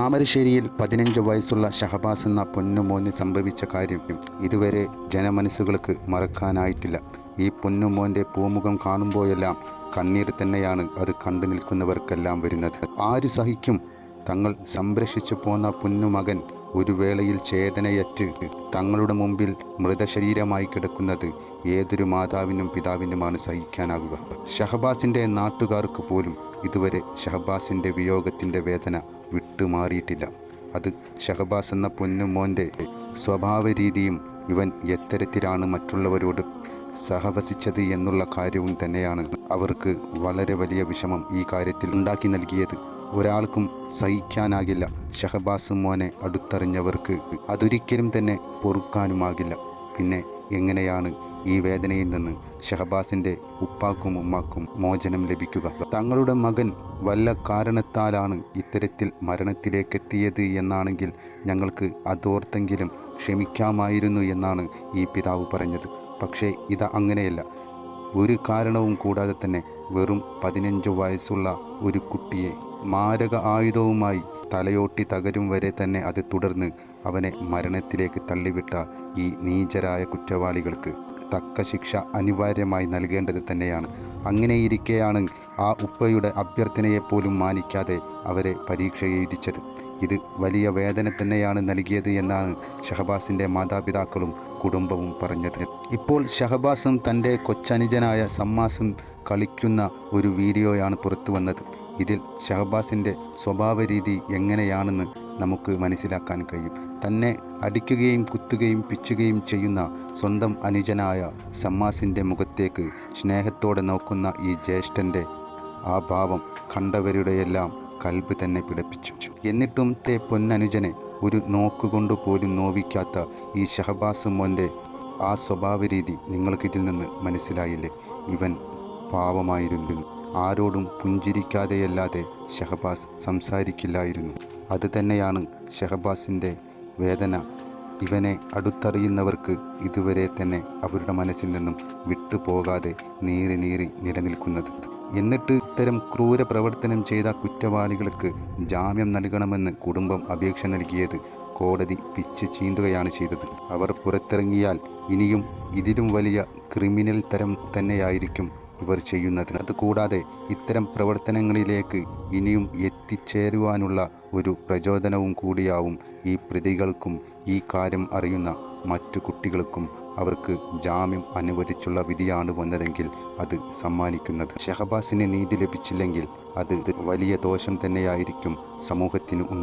താമരശ്ശേരിയിൽ പതിനഞ്ച് വയസ്സുള്ള ഷഹബാസ് എന്ന പൊന്നുമോന് സംഭവിച്ച കാര്യം ഇതുവരെ ജനമനസ്സുകൾക്ക് മറക്കാനായിട്ടില്ല. ഈ പൊന്നുമോന്റെ പൂമുഖം കാണുമ്പോഴെല്ലാം കണ്ണീർ തന്നെയാണ് അത് കണ്ടു നിൽക്കുന്നവർക്കെല്ലാം വരുന്നത്. ആര് സഹിക്കും? തങ്ങൾ സംരക്ഷിച്ചു പോന്ന പൊന്നുമകൻ ഒരു വേളയിൽ ചേതനയറ്റ് തങ്ങളുടെ മുമ്പിൽ മൃതശരീരമായി കിടക്കുന്നത് ഏതൊരു മാതാവിനും പിതാവിനുമാണ് സഹിക്കാനാകുക. ഷഹബാസിന്റെ നാട്ടുകാർക്ക് പോലും ഇതുവരെ ഷഹബാസിന്റെ വിയോഗത്തിന്റെ വേദന വിട്ടുമാറിയിട്ടില്ല. അത് ഷഹബാസ് എന്ന പൊന്നുമോന്റെ സ്വഭാവ രീതിയും ഇവൻ എത്തരത്തിലാണ് മറ്റുള്ളവരോട് സഹവസിച്ചത് എന്നുള്ള കാര്യവും തന്നെയാണ് അവർക്ക് വളരെ വലിയ വിഷമം ഈ കാര്യത്തിൽ ഉണ്ടാക്കി നൽകിയത്. ഒരാൾക്കും സഹിക്കാനാകില്ല. ഷഹബാസ് മോനെ അടുത്തറിഞ്ഞവർക്ക് അതൊരിക്കലും തന്നെ പൊറുക്കാനുമാകില്ല. പിന്നെ എങ്ങനെയാണ് ഈ വേദനയിൽ നിന്ന് ഷഹബാസിന്റെ ഉപ്പാക്കും ഉമ്മാക്കും മോചനം ലഭിക്കുക. തങ്ങളുടെ മകൻ വല്ല കാരണത്താലാണ് ഇത്തരത്തിൽ മരണത്തിലേക്കെത്തിയത് എന്നാണെങ്കിൽ ഞങ്ങൾക്ക് അതോർത്തെങ്കിലും ക്ഷമിക്കാമായിരുന്നു എന്നാണ് ഈ പിതാവ് പറഞ്ഞത്. പക്ഷേ ഇത് അങ്ങനെയല്ല. ഒരു കാരണവും കൂടാതെ തന്നെ വെറും പതിനഞ്ച് വയസ്സുള്ള ഒരു കുട്ടിയെ മാരക ആയുധവുമായി തലയോട്ടി തകരും വരെ തന്നെ അത് തുടർന്ന് അവനെ മരണത്തിലേക്ക് തള്ളിവിട്ട ഈ നീചരായ കുറ്റവാളികൾക്ക് തക്ക ശിക്ഷ അനിവാര്യമായി നൽകേണ്ടത് തന്നെയാണ്. അങ്ങനെയിരിക്കെയാണ് ആ ഉപ്പയുടെ അഭ്യർത്ഥനയെപ്പോലും മാനിക്കാതെ അവരെ പരീക്ഷ എഴുതിച്ചത് ഇത് വലിയ വേദന തന്നെയാണ് നൽകിയത് എന്നാണ് ഷഹബാസിന്റെ മാതാപിതാക്കളും കുടുംബവും പറഞ്ഞത്. ഇപ്പോൾ ഷഹബാസും തന്റെ കൊച്ചനുജനായ സമ്മാസും കളിക്കുന്ന ഒരു വീഡിയോയാണ് പുറത്തു വന്നത് ഇതിൽ ഷഹബാസിന്റെ സ്വഭാവ രീതി എങ്ങനെയാണെന്ന് നമുക്ക് മനസ്സിലാക്കാൻ കഴിയും. തന്നെ അടിക്കുകയും കുത്തുകയും പിച്ചുകയും ചെയ്യുന്ന സ്വന്തം അനുജനായ സമ്മാസിന്റെ മുഖത്തേക്ക് സ്നേഹത്തോടെ നോക്കുന്ന ഈ ജ്യേഷ്ഠന്റെ ആ ഭാവം കണ്ടവരുടെയെല്ലാം കൽബ് തന്നെ പിടിപ്പിച്ചു. എന്നിട്ടും തേ പൊന്നനുജനെ ഒരു നോക്കുകൊണ്ട് പോലും നോവിക്കാത്ത ഈ ഷഹബാസ് മോന്റെ ആ സ്വഭാവ രീതി നിങ്ങൾക്കിതിൽ നിന്ന് മനസ്സിലായില്ലേ? ഇവൻ പാവമായിരുന്നു. ആരോടും പുഞ്ചിരിക്കാതെയല്ലാതെ ഷഹബാസ് സംസാരിക്കില്ലായിരുന്നു. അത് തന്നെയാണ് ഷഹബാസിന്റെ വേദന. ഇവനെ അടുത്തറിയുന്നവർക്ക് ഇതുവരെ തന്നെ അവരുടെ മനസ്സിൽ നിന്നും വിട്ടുപോകാതെ നീറി നീറി നിലനിൽക്കുന്നത്. എന്നിട്ട് ഇത്തരം ക്രൂര പ്രവർത്തനം ചെയ്ത കുറ്റവാളികൾക്ക് ജാമ്യം നൽകണമെന്ന് കുടുംബം അപേക്ഷ നൽകിയത് കോടതി പിച്ച് ചീന്തുകയാണ് ചെയ്തത്. അവർ പുറത്തിറങ്ങിയാൽ ഇനിയും ഇതിലും വലിയ ക്രിമിനൽ തരം തന്നെയായിരിക്കും ഇവർ ചെയ്യുന്നത്. അതുകൂടാതെ ഇത്തരം പ്രവർത്തനങ്ങളിലേക്ക് ഇനിയും എത്തിച്ചേരുവാനുള്ള ഒരു പ്രചോദനവും കൂടിയാവും ഈ പ്രതികൾക്കും ഈ കാര്യം അറിയുന്ന മറ്റു കുട്ടികൾക്കും അവർക്ക് ജാമ്യം അനുവദിച്ചുള്ള വിധിയാണ് വന്നതെങ്കിൽ അത് സമ്മാനിക്കുന്നത്. ഷഹബാസിന് നീതി ലഭിച്ചില്ലെങ്കിൽ അത് വലിയ ദോഷം തന്നെയായിരിക്കും സമൂഹത്തിന് ഉണ്ടാകുക